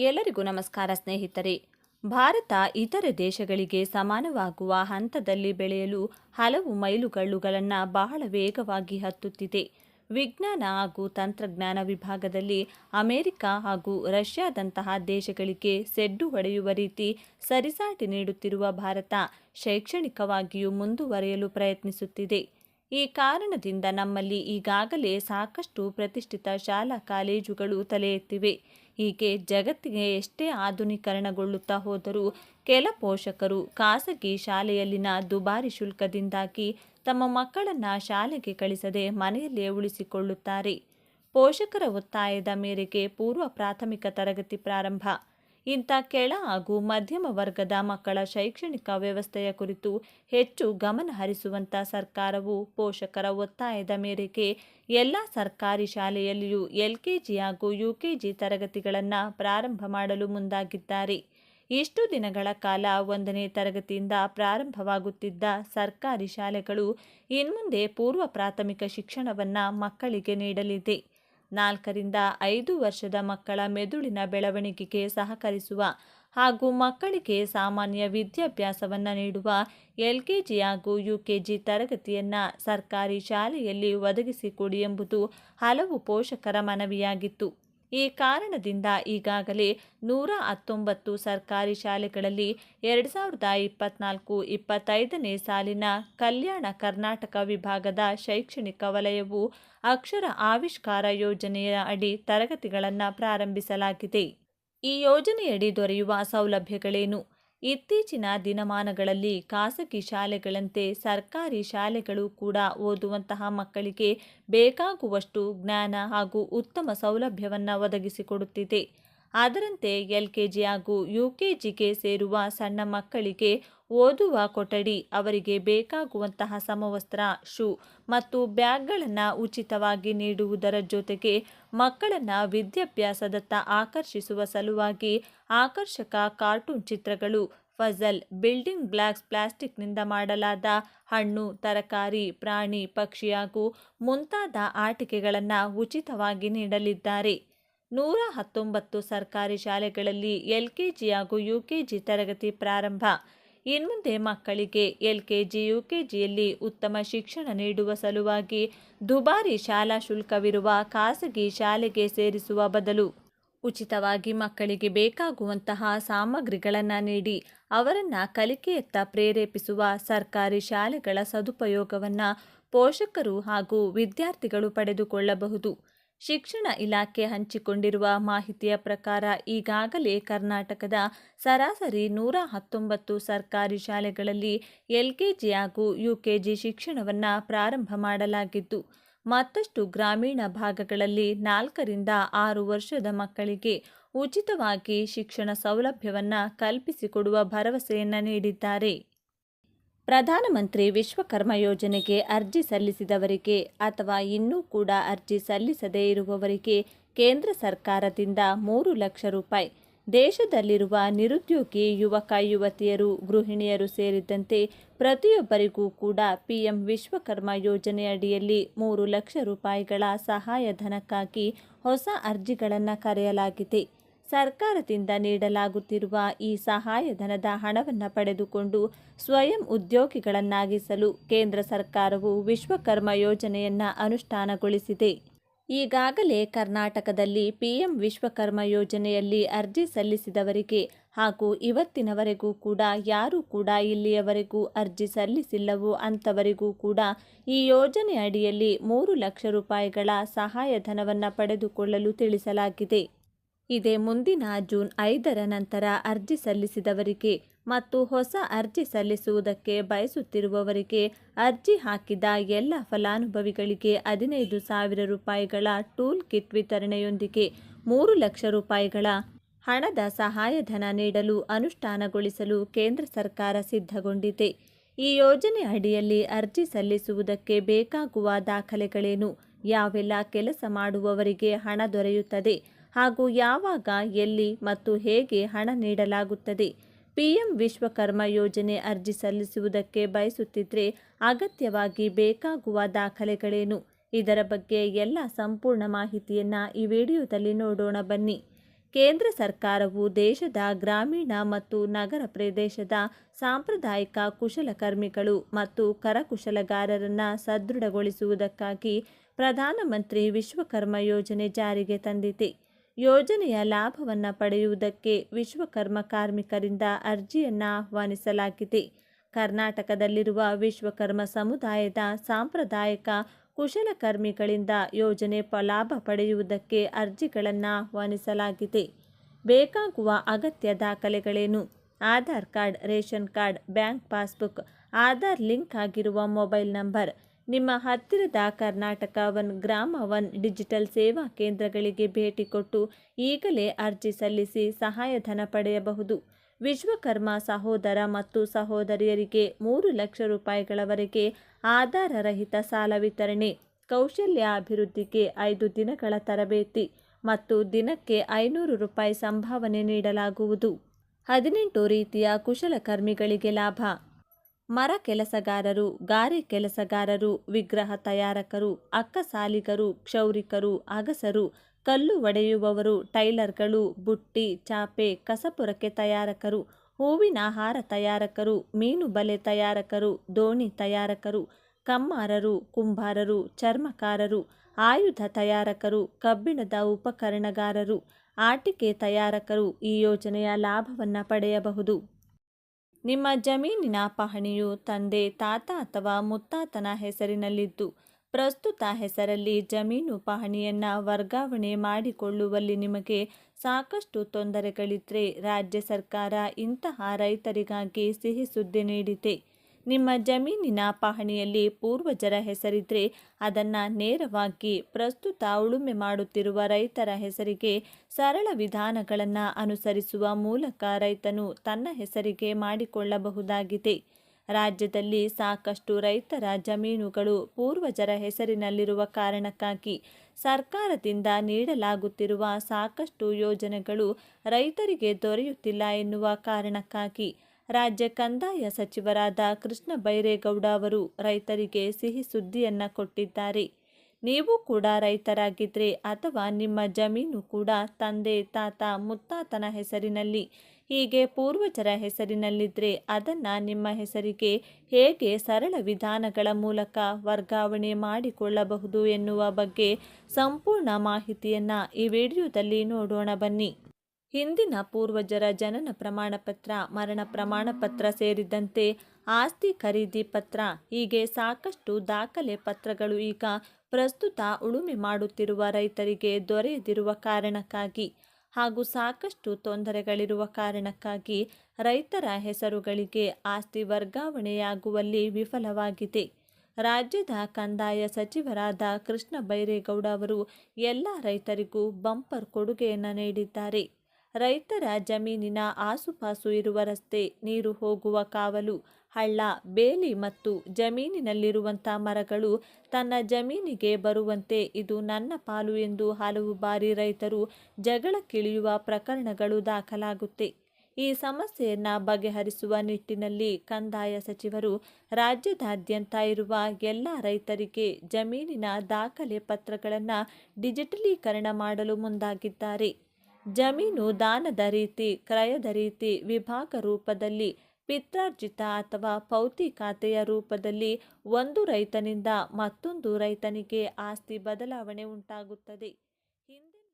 ಎಲ್ಲರಿಗೂ ನಮಸ್ಕಾರ ಸ್ನೇಹಿತರೆ. ಭಾರತ ಇತರೆ ದೇಶಗಳಿಗೆ ಸಮಾನವಾಗುವ ಹಂತದಲ್ಲಿ ಬೆಳೆಯಲು ಹಲವು ಮೈಲುಗಲ್ಲುಗಳನ್ನು ಬಹಳ ವೇಗವಾಗಿ ಹತ್ತುತ್ತಿದೆ. ವಿಜ್ಞಾನ ಹಾಗೂ ತಂತ್ರಜ್ಞಾನ ವಿಭಾಗದಲ್ಲಿ ಅಮೆರಿಕ ಹಾಗೂ ರಷ್ಯಾದಂತಹ ದೇಶಗಳಿಗೆ ಸೆಡ್ಡು ಹೊಡೆಯುವ ರೀತಿ ಸರಿಸಾಟಿ ನೀಡುತ್ತಿರುವ ಭಾರತ ಶೈಕ್ಷಣಿಕವಾಗಿಯೂ ಮುಂದುವರೆಯಲು ಪ್ರಯತ್ನಿಸುತ್ತಿದೆ. ಈ ಕಾರಣದಿಂದ ನಮ್ಮಲ್ಲಿ ಈಗಾಗಲೇ ಸಾಕಷ್ಟು ಪ್ರತಿಷ್ಠಿತ ಶಾಲಾ ಕಾಲೇಜುಗಳು ತಲೆ ಎತ್ತಿವೆ ಹೀಗೆ ಜಗತ್ತಿಗೆ ಎಷ್ಟೇ ಆಧುನೀಕರಣಗೊಳ್ಳುತ್ತಾ ಹೋದರೂ ಕೆಲ ಪೋಷಕರು ಖಾಸಗಿ ಶಾಲೆಯಲ್ಲಿನ ದುಬಾರಿ ಶುಲ್ಕದಿಂದಾಗಿ ತಮ್ಮ ಮಕ್ಕಳನ್ನು ಶಾಲೆಗೆ ಕಳಿಸದೆ ಮನೆಯಲ್ಲೇ ಉಳಿಸಿಕೊಳ್ಳುತ್ತಾರೆ. ಪೋಷಕರ ಒತ್ತಾಯದ ಮೇರೆಗೆ ಪೂರ್ವ ಪ್ರಾಥಮಿಕ ತರಗತಿ ಪ್ರಾರಂಭ. ಇಂಥ ಕೆಳ ಹಾಗೂ ಮಧ್ಯಮ ವರ್ಗದ ಮಕ್ಕಳ ಶೈಕ್ಷಣಿಕ ವ್ಯವಸ್ಥೆಯ ಕುರಿತು ಹೆಚ್ಚು ಗಮನ ಹರಿಸುವಂಥ ಸರ್ಕಾರವು ಪೋಷಕರ ಒತ್ತಾಯದ ಮೇರೆಗೆ ಎಲ್ಲ ಸರ್ಕಾರಿ ಶಾಲೆಯಲ್ಲಿಯೂ ಎಲ್ಕೆಜಿ ಹಾಗೂ ಯುಕೆಜಿ ತರಗತಿಗಳನ್ನು ಪ್ರಾರಂಭ ಮಾಡಲು ಮುಂದಾಗಿದ್ದಾರೆ. ಇಷ್ಟು ದಿನಗಳ ಕಾಲ ಒಂದನೇ ತರಗತಿಯಿಂದ ಪ್ರಾರಂಭವಾಗುತ್ತಿದ್ದ ಸರ್ಕಾರಿ ಶಾಲೆಗಳು ಇನ್ಮುಂದೆ ಪೂರ್ವ ಪ್ರಾಥಮಿಕ ಶಿಕ್ಷಣವನ್ನು ಮಕ್ಕಳಿಗೆ ನೀಡಲಿದೆ. ನಾಲ್ಕರಿಂದ ಐದು ವರ್ಷದ ಮಕ್ಕಳ ಮೆದುಳಿನ ಬೆಳವಣಿಗೆಗೆ ಸಹಕರಿಸುವ ಹಾಗೂ ಮಕ್ಕಳಿಗೆ ಸಾಮಾನ್ಯ ವಿದ್ಯಾಭ್ಯಾಸವನ್ನು ನೀಡುವ ಎಲ್ಕೆಜಿ ಹಾಗೂ ಯುಕೆಜಿ ತರಗತಿಯನ್ನು ಸರ್ಕಾರಿ ಶಾಲೆಯಲ್ಲಿ ಒದಗಿಸಿಕೊಡಿ ಎಂಬುದು ಹಲವು ಪೋಷಕರ ಮನವಿಯಾಗಿತ್ತು. ಈ ಕಾರಣದಿಂದ ಈಗಾಗಲೇ ನೂರ ಹತ್ತೊಂಬತ್ತು ಸರ್ಕಾರಿ ಶಾಲೆಗಳಲ್ಲಿ ಎರಡು ಸಾವಿರದ ಇಪ್ಪತ್ನಾಲ್ಕು ಇಪ್ಪತ್ತೈದನೇ ಸಾಲಿನ ಕಲ್ಯಾಣ ಕರ್ನಾಟಕ ವಿಭಾಗದ ಶೈಕ್ಷಣಿಕ ವಲಯವು ಅಕ್ಷರ ಆವಿಷ್ಕಾರ ಯೋಜನೆಯ ಅಡಿ ತರಗತಿಗಳನ್ನು ಪ್ರಾರಂಭಿಸಲಾಗಿದೆ. ಈ ಯೋಜನೆಯಡಿ ದೊರೆಯುವ ಸೌಲಭ್ಯಗಳೇನು? ಇತ್ತೀಚಿನ ದಿನಮಾನಗಳಲ್ಲಿ ಖಾಸಗಿ ಶಾಲೆಗಳಂತೆ ಸರ್ಕಾರಿ ಶಾಲೆಗಳು ಕೂಡ ಓದುವಂತಹ ಮಕ್ಕಳಿಗೆ ಬೇಕಾಗುವಷ್ಟು ಜ್ಞಾನ ಹಾಗೂ ಉತ್ತಮ ಸೌಲಭ್ಯವನ್ನು ಒದಗಿಸಿಕೊಡುತ್ತಿದೆ. ಅದರಂತೆ ಎಲ್ ಕೆ ಜಿ ಹಾಗೂ ಯು ಕೆ ಜಿಗೆ ಸೇರುವ ಸಣ್ಣ ಮಕ್ಕಳಿಗೆ ಓದುವ ಕೊಠಡಿ, ಅವರಿಗೆ ಬೇಕಾಗುವಂತಹ ಸಮವಸ್ತ್ರ, ಶೂ ಮತ್ತು ಬ್ಯಾಗ್ಗಳನ್ನು ಉಚಿತವಾಗಿ ನೀಡುವುದರ ಜೊತೆಗೆ ಮಕ್ಕಳನ್ನು ವಿದ್ಯಾಭ್ಯಾಸದತ್ತ ಆಕರ್ಷಿಸುವ ಸಲುವಾಗಿ ಆಕರ್ಷಕ ಕಾರ್ಟೂನ್ ಚಿತ್ರಗಳು, ಫಜಲ್, ಬಿಲ್ಡಿಂಗ್ ಬ್ಲಾಕ್ಸ್ ಪ್ಲಾಸ್ಟಿಕ್ನಿಂದ ಮಾಡಲಾದ ಹಣ್ಣು, ತರಕಾರಿ, ಪ್ರಾಣಿ, ಪಕ್ಷಿ ಹಾಗೂ ಮುಂತಾದ ಆಟಿಕೆಗಳನ್ನು ಉಚಿತವಾಗಿ ನೀಡಲಿದ್ದಾರೆ. ನೂರ ಹತ್ತೊಂಬತ್ತು ಸರ್ಕಾರಿ ಶಾಲೆಗಳಲ್ಲಿ ಎಲ್ಕೆಜಿ ಹಾಗೂ ಯುಕೆಜಿ ತರಗತಿ ಪ್ರಾರಂಭ. ಇನ್ಮುಂದೆ ಮಕ್ಕಳಿಗೆ ಎಲ್ಕೆಜಿ, ಯುಕೆಜಿಯಲ್ಲಿ ಉತ್ತಮ ಶಿಕ್ಷಣ ನೀಡುವ ಸಲುವಾಗಿ ದುಬಾರಿ ಶಾಲಾ ಶುಲ್ಕವಿರುವ ಖಾಸಗಿ ಶಾಲೆಗೆ ಸೇರಿಸುವ ಬದಲು ಉಚಿತವಾಗಿ ಮಕ್ಕಳಿಗೆ ಬೇಕಾಗುವಂತಹ ಸಾಮಗ್ರಿಗಳನ್ನು ನೀಡಿ ಅವರನ್ನು ಕಲಿಕೆಯತ್ತ ಪ್ರೇರೇಪಿಸುವ ಸರ್ಕಾರಿ ಶಾಲೆಗಳ ಸದುಪಯೋಗವನ್ನು ಪೋಷಕರು ಹಾಗೂ ವಿದ್ಯಾರ್ಥಿಗಳು ಪಡೆದುಕೊಳ್ಳಬಹುದು. ಶಿಕ್ಷಣ ಇಲಾಖೆ ಹಂಚಿಕೊಂಡಿರುವ ಮಾಹಿತಿಯ ಪ್ರಕಾರ ಈಗಾಗಲೇ ಕರ್ನಾಟಕದ ಸರಾಸರಿ ನೂರ ಹತ್ತೊಂಬತ್ತು ಸರ್ಕಾರಿ ಶಾಲೆಗಳಲ್ಲಿ ಎಲ್ಕೆಜಿ ಹಾಗೂ ಯುಕೆಜಿ ಶಿಕ್ಷಣವನ್ನು ಪ್ರಾರಂಭ ಮಾಡಲಾಗಿದ್ದು, ಮತ್ತಷ್ಟು ಗ್ರಾಮೀಣ ಭಾಗಗಳಲ್ಲಿ ನಾಲ್ಕರಿಂದ ಆರು ವರ್ಷದ ಮಕ್ಕಳಿಗೆ ಉಚಿತವಾಗಿ ಶಿಕ್ಷಣ ಸೌಲಭ್ಯವನ್ನು ಕಲ್ಪಿಸಿಕೊಡುವ ಭರವಸೆಯನ್ನು ನೀಡಿದ್ದಾರೆ. ಪ್ರಧಾನಮಂತ್ರಿ ವಿಶ್ವಕರ್ಮ ಯೋಜನೆಗೆ ಅರ್ಜಿ ಸಲ್ಲಿಸಿದವರಿಗೆ ಅಥವಾ ಇನ್ನೂ ಕೂಡ ಅರ್ಜಿ ಸಲ್ಲಿಸದೇ ಇರುವವರಿಗೆ ಕೇಂದ್ರ ಸರ್ಕಾರದಿಂದ ಮೂರು ಲಕ್ಷ ರೂಪಾಯಿ. ದೇಶದಲ್ಲಿರುವ ನಿರುದ್ಯೋಗಿ ಯುವಕ, ಯುವತಿಯರು, ಗೃಹಿಣಿಯರು ಸೇರಿದಂತೆ ಪ್ರತಿಯೊಬ್ಬರಿಗೂ ಕೂಡ ಪಿಎಂ ವಿಶ್ವಕರ್ಮ ಯೋಜನೆಯಡಿಯಲ್ಲಿ ಮೂರು ಲಕ್ಷ ರೂಪಾಯಿಗಳ ಸಹಾಯಧನಕ್ಕಾಗಿ ಹೊಸ ಅರ್ಜಿಗಳನ್ನು ಕರೆಯಲಾಗಿದೆ. ಸರ್ಕಾರದಿಂದ ನೀಡಲಾಗುತ್ತಿರುವ ಈ ಸಹಾಯಧನದ ಹಣವನ್ನು ಪಡೆದುಕೊಂಡು ಸ್ವಯಂ ಉದ್ಯೋಗಿಗಳನ್ನಾಗಿಸಲು ಕೇಂದ್ರ ಸರ್ಕಾರವು ವಿಶ್ವಕರ್ಮ ಯೋಜನೆಯನ್ನು ಅನುಷ್ಠಾನಗೊಳಿಸಿದೆ. ಈಗಾಗಲೇ ಕರ್ನಾಟಕದಲ್ಲಿ ಪಿಎಂ ವಿಶ್ವಕರ್ಮ ಯೋಜನೆಯಲ್ಲಿ ಅರ್ಜಿ ಸಲ್ಲಿಸಿದವರಿಗೆ ಹಾಗೂ ಇವತ್ತಿನವರೆಗೂ ಕೂಡ ಯಾರೂ ಕೂಡ ಇಲ್ಲಿಯವರೆಗೂ ಅರ್ಜಿ ಸಲ್ಲಿಸಿಲ್ಲವೋ ಅಂಥವರಿಗೂ ಕೂಡ ಈ ಯೋಜನೆ ಅಡಿಯಲ್ಲಿ ಮೂರು ಲಕ್ಷ ರೂಪಾಯಿಗಳ ಸಹಾಯಧನವನ್ನು ಪಡೆದುಕೊಳ್ಳಲು ತಿಳಿಸಲಾಗಿದೆ. ಇದೇ ಮುಂದಿನ ಜೂನ್ ಐದರ ನಂತರ ಅರ್ಜಿ ಸಲ್ಲಿಸಿದವರಿಗೆ ಮತ್ತು ಹೊಸ ಅರ್ಜಿ ಸಲ್ಲಿಸುವುದಕ್ಕೆ ಬಯಸುತ್ತಿರುವವರಿಗೆ ಅರ್ಜಿ ಹಾಕಿದ ಎಲ್ಲ ಫಲಾನುಭವಿಗಳಿಗೆ ಹದಿನೈದು ಸಾವಿರ ರೂಪಾಯಿಗಳ ಟೂಲ್ ಕಿಟ್ ವಿತರಣೆಯೊಂದಿಗೆ ಮೂರು ಲಕ್ಷ ರೂಪಾಯಿಗಳ ಹಣದ ಸಹಾಯಧನ ನೀಡಲು ಅನುಷ್ಠಾನಗೊಳಿಸಲು ಕೇಂದ್ರ ಸರ್ಕಾರ ಸಿದ್ಧಗೊಂಡಿದೆ. ಈ ಯೋಜನೆ ಅಡಿಯಲ್ಲಿ ಅರ್ಜಿ ಸಲ್ಲಿಸುವುದಕ್ಕೆ ಬೇಕಾಗುವ ದಾಖಲೆಗಳೇನು? ಯಾವೆಲ್ಲ ಕೆಲಸ ಮಾಡುವವರಿಗೆ ಹಣ ದೊರೆಯುತ್ತದೆ? ಹಾಗೂ ಯಾವಾಗ, ಎಲ್ಲಿ ಮತ್ತು ಹೇಗೆ ಹಣ ನೀಡಲಾಗುತ್ತದೆ. ಪಿಎಂ ವಿಶ್ವಕರ್ಮ ಯೋಜನೆ ಅರ್ಜಿ ಸಲ್ಲಿಸುವುದಕ್ಕೆ ಬಯಸುತ್ತಿದ್ದರೆ ಅಗತ್ಯವಾಗಿ ಬೇಕಾಗುವ ದಾಖಲೆಗಳೇನು? ಇದರ ಬಗ್ಗೆ ಎಲ್ಲ ಸಂಪೂರ್ಣ ಮಾಹಿತಿಯನ್ನು ಈ ವಿಡಿಯೋದಲ್ಲಿ ನೋಡೋಣ ಬನ್ನಿ. ಕೇಂದ್ರ ಸರ್ಕಾರವು ದೇಶದ ಗ್ರಾಮೀಣ ಮತ್ತು ನಗರ ಪ್ರದೇಶದ ಸಾಂಪ್ರದಾಯಿಕ ಕುಶಲಕರ್ಮಿಗಳು ಮತ್ತು ಕರಕುಶಲಗಾರರನ್ನು ಸದೃಢಗೊಳಿಸುವುದಕ್ಕಾಗಿ ಪ್ರಧಾನಮಂತ್ರಿ ವಿಶ್ವಕರ್ಮ ಯೋಜನೆ ಜಾರಿಗೆ ತಂದಿದೆ. ಯೋಜನೆಯ ಲಾಭವನ್ನು ಪಡೆಯುವುದಕ್ಕೆ ವಿಶ್ವಕರ್ಮ ಕಾರ್ಮಿಕರಿಂದ ಅರ್ಜಿಯನ್ನು ಆಹ್ವಾನಿಸಲಾಗಿದೆ. ಕರ್ನಾಟಕದಲ್ಲಿರುವ ವಿಶ್ವಕರ್ಮ ಸಮುದಾಯದ ಸಾಂಪ್ರದಾಯಿಕ ಕುಶಲಕರ್ಮಿಗಳಿಂದ ಯೋಜನೆ ಲಾಭ ಪಡೆಯುವುದಕ್ಕೆ ಅರ್ಜಿಗಳನ್ನು ಆಹ್ವಾನಿಸಲಾಗಿದೆ. ಬೇಕಾಗುವ ಅಗತ್ಯ ದಾಖಲೆಗಳೇನು? Aadhaar card, ration card, bank passbook, Aadhaar link ಆಗಿರುವ ಮೊಬೈಲ್ ನಂಬರ್ ನಿಮ್ಮ ಹತ್ತಿರದ ಕರ್ನಾಟಕ ಒನ್ ಗ್ರಾಮ ಒನ್ ಡಿಜಿಟಲ್ ಸೇವಾ ಕೇಂದ್ರಗಳಿಗೆ ಭೇಟಿ ಕೊಟ್ಟು ಈಗಲೇ ಅರ್ಜಿ ಸಲ್ಲಿಸಿ ಸಹಾಯಧನ ಪಡೆಯಬಹುದು. ವಿಶ್ವಕರ್ಮ ಸಹೋದರ ಮತ್ತು ಸಹೋದರಿಯರಿಗೆ ಮೂರು ಲಕ್ಷ ರೂಪಾಯಿಗಳವರೆಗೆ ಆಧಾರರಹಿತ ಸಾಲ ವಿತರಣೆ, ಕೌಶಲ್ಯ ಅಭಿವೃದ್ಧಿಗೆ ಐದು ದಿನಗಳ ತರಬೇತಿ ಮತ್ತು ದಿನಕ್ಕೆ ಐನೂರು ರೂಪಾಯಿ ಸಂಭಾವನೆ ನೀಡಲಾಗುವುದು. ಹದಿನೆಂಟು ರೀತಿಯ ಕುಶಲಕರ್ಮಿಗಳಿಗೆ ಲಾಭ. ಮರ ಕೆಲಸಗಾರರು, ಗಾರೆ ಕೆಲಸಗಾರರು, ವಿಗ್ರಹ ತಯಾರಕರು, ಅಕ್ಕಸಾಲಿಗರು, ಕ್ಷೌರಿಕರು, ಅಗಸರು, ಕಲ್ಲು ಒಡೆಯುವವರು, ಟೈಲರ್ಗಳು, ಬುಟ್ಟಿ, ಚಾಪೆ, ಕಸಪುರಕ್ಕೆ ತಯಾರಕರು, ಹೂವಿನ ಆಹಾರ ತಯಾರಕರು, ಮೀನು ಬಲೆ ತಯಾರಕರು, ದೋಣಿ ತಯಾರಕರು, ಕಮ್ಮಾರರು ಕುಂಬಾರರು ಚರ್ಮಕಾರರು, ಆಯುಧ ತಯಾರಕರು, ಕಬ್ಬಿಣದ ಉಪಕರಣಗಾರರು, ಆಟಿಕೆ ತಯಾರಕರು ಈ ಯೋಜನೆಯ ಲಾಭವನ್ನು ಪಡೆಯಬಹುದು. ನಿಮ್ಮ ಜಮೀನಿನ ಪಹಣಿಯು ತಂದೆ, ತಾತ ಅಥವಾ ಮುತ್ತಾತನ ಹೆಸರಿನಲ್ಲಿದ್ದು, ಪ್ರಸ್ತುತ ಹೆಸರಲ್ಲಿ ಜಮೀನು ಪಹಣಿಯನ್ನು ವರ್ಗಾವಣೆ ಮಾಡಿಕೊಳ್ಳುವಲ್ಲಿ ನಿಮಗೆ ಸಾಕಷ್ಟು ತೊಂದರೆಗಳಿದ್ದರೆ ರಾಜ್ಯ ಸರ್ಕಾರ ಇಂತಹ ರೈತರಿಗಾಗಿ ಸಿಹಿ ಸುದ್ದಿ ನೀಡಿದೆ ನಿಮ್ಮ ಜಮೀನಿನ ಪಹಣಿಯಲ್ಲಿ ಪೂರ್ವಜರ ಹೆಸರಿದ್ರೆ ಅದನ್ನು ನೇರವಾಗಿ ಪ್ರಸ್ತುತ ಉಳುಮೆ ಮಾಡುತ್ತಿರುವ ರೈತರ ಹೆಸರಿಗೆ ಸರಳ ವಿಧಾನಗಳನ್ನು ಅನುಸರಿಸುವ ಮೂಲಕ ರೈತನು ತನ್ನ ಹೆಸರಿಗೆ ಮಾಡಿಕೊಳ್ಳಬಹುದಾಗಿದೆ. ರಾಜ್ಯದಲ್ಲಿ ಸಾಕಷ್ಟು ರೈತರ ಜಮೀನುಗಳು ಪೂರ್ವಜರ ಹೆಸರಿನಲ್ಲಿರುವ ಕಾರಣಕ್ಕಾಗಿ ಸರ್ಕಾರದಿಂದ ನೀಡಲಾಗುತ್ತಿರುವ ಸಾಕಷ್ಟು ಯೋಜನೆಗಳು ರೈತರಿಗೆ ದೊರೆಯುತ್ತಿಲ್ಲ ಎನ್ನುವ ಕಾರಣಕ್ಕಾಗಿ ರಾಜ್ಯ ಕಂದಾಯ ಸಚಿವರಾದ ಕೃಷ್ಣ ಬೈರೇಗೌಡ ಅವರು ರೈತರಿಗೆ ಸಿಹಿ ಸುದ್ದಿಯನ್ನು ಕೊಟ್ಟಿದ್ದಾರೆ. ನೀವು ಕೂಡ ರೈತರಾಗಿದ್ದರೆ ಅಥವಾ ನಿಮ್ಮ ಜಮೀನು ಕೂಡ ತಂದೆ, ತಾತ, ಮುತ್ತಾತನ ಹೆಸರಿನಲ್ಲಿ, ಹೀಗೆ ಪೂರ್ವಜರ ಹೆಸರಿನಲ್ಲಿದ್ದರೆ ಅದನ್ನು ನಿಮ್ಮ ಹೆಸರಿಗೆ ಹೇಗೆ ಸರಳ ವಿಧಾನಗಳ ಮೂಲಕ ವರ್ಗಾವಣೆ ಮಾಡಿಕೊಳ್ಳಬಹುದು ಎನ್ನುವ ಬಗ್ಗೆ ಸಂಪೂರ್ಣ ಮಾಹಿತಿಯನ್ನು ಈ ವಿಡಿಯೋದಲ್ಲಿ ನೋಡೋಣ ಬನ್ನಿ. ಹಿಂದಿನ ಪೂರ್ವಜರ ಜನನ ಪ್ರಮಾಣಪತ್ರ ಮರಣ ಪ್ರಮಾಣಪತ್ರ ಸೇರಿದಂತೆ ಆಸ್ತಿ ಖರೀದಿ ಪತ್ರ, ಹೀಗೆ ಸಾಕಷ್ಟು ದಾಖಲೆ ಪತ್ರಗಳು ಈಗ ಪ್ರಸ್ತುತ ಉಳುಮೆ ಮಾಡುತ್ತಿರುವ ರೈತರಿಗೆ ದೊರೆಯದಿರುವ ಕಾರಣಕ್ಕಾಗಿ ಹಾಗೂ ಸಾಕಷ್ಟು ತೊಂದರೆಗಳಿರುವ ಕಾರಣಕ್ಕಾಗಿ ರೈತರ ಹೆಸರುಗಳಿಗೆ ಆಸ್ತಿ ವರ್ಗಾವಣೆಯಾಗುವಲ್ಲಿ ವಿಫಲವಾಗಿದೆ. ರಾಜ್ಯದ ಕಂದಾಯ ಸಚಿವರಾದ ಕೃಷ್ಣ ಬೈರೇಗೌಡ ಅವರು ಎಲ್ಲ ರೈತರಿಗೂ ಬಂಪರ್ ಕೊಡುಗೆಯನ್ನು ನೀಡಿದ್ದಾರೆ. ರೈತರ ಜಮೀನಿನ ಆಸುಪಾಸು ಇರುವ ರಸ್ತೆ, ನೀರು ಹೋಗುವ ಕಾವಲು, ಹಳ್ಳ, ಬೇಲಿ ಮತ್ತು ಜಮೀನಿನಲ್ಲಿರುವಂಥ ಮರಗಳು ತನ್ನ ಜಮೀನಿಗೆ ಬರುವಂತೆ ಇದು ನನ್ನ ಪಾಲು ಎಂದು ಹಲವು ಬಾರಿ ರೈತರು ಜಗಳಕ್ಕಿಳಿಯುವ ಪ್ರಕರಣಗಳು ದಾಖಲಾಗುತ್ತೆ. ಈ ಸಮಸ್ಯೆಯನ್ನು ಬಗೆಹರಿಸುವ ನಿಟ್ಟಿನಲ್ಲಿ ಕಂದಾಯ ಸಚಿವರು ರಾಜ್ಯದಾದ್ಯಂತ ಇರುವ ಎಲ್ಲ ರೈತರಿಗೆ ಜಮೀನಿನ ದಾಖಲೆ ಪತ್ರಗಳನ್ನು ಡಿಜಿಟಲೀಕರಣ ಮಾಡಲು ಮುಂದಾಗಿದ್ದಾರೆ. ಜಮೀನು ದಾನದ ರೀತಿ, ಕ್ರಯದ ರೀತಿ ವಿಭಾಗ ರೂಪದಲ್ಲಿ, ಪಿತ್ರಾರ್ಜಿತ ಅಥವಾ ಪೌತಿ ಖಾತೆಯ ರೂಪದಲ್ಲಿ ಒಂದು ರೈತನಿಂದ ಮತ್ತೊಂದು ರೈತನಿಗೆ ಆಸ್ತಿ ಬದಲಾವಣೆ ಉಂಟಾಗುತ್ತದೆ.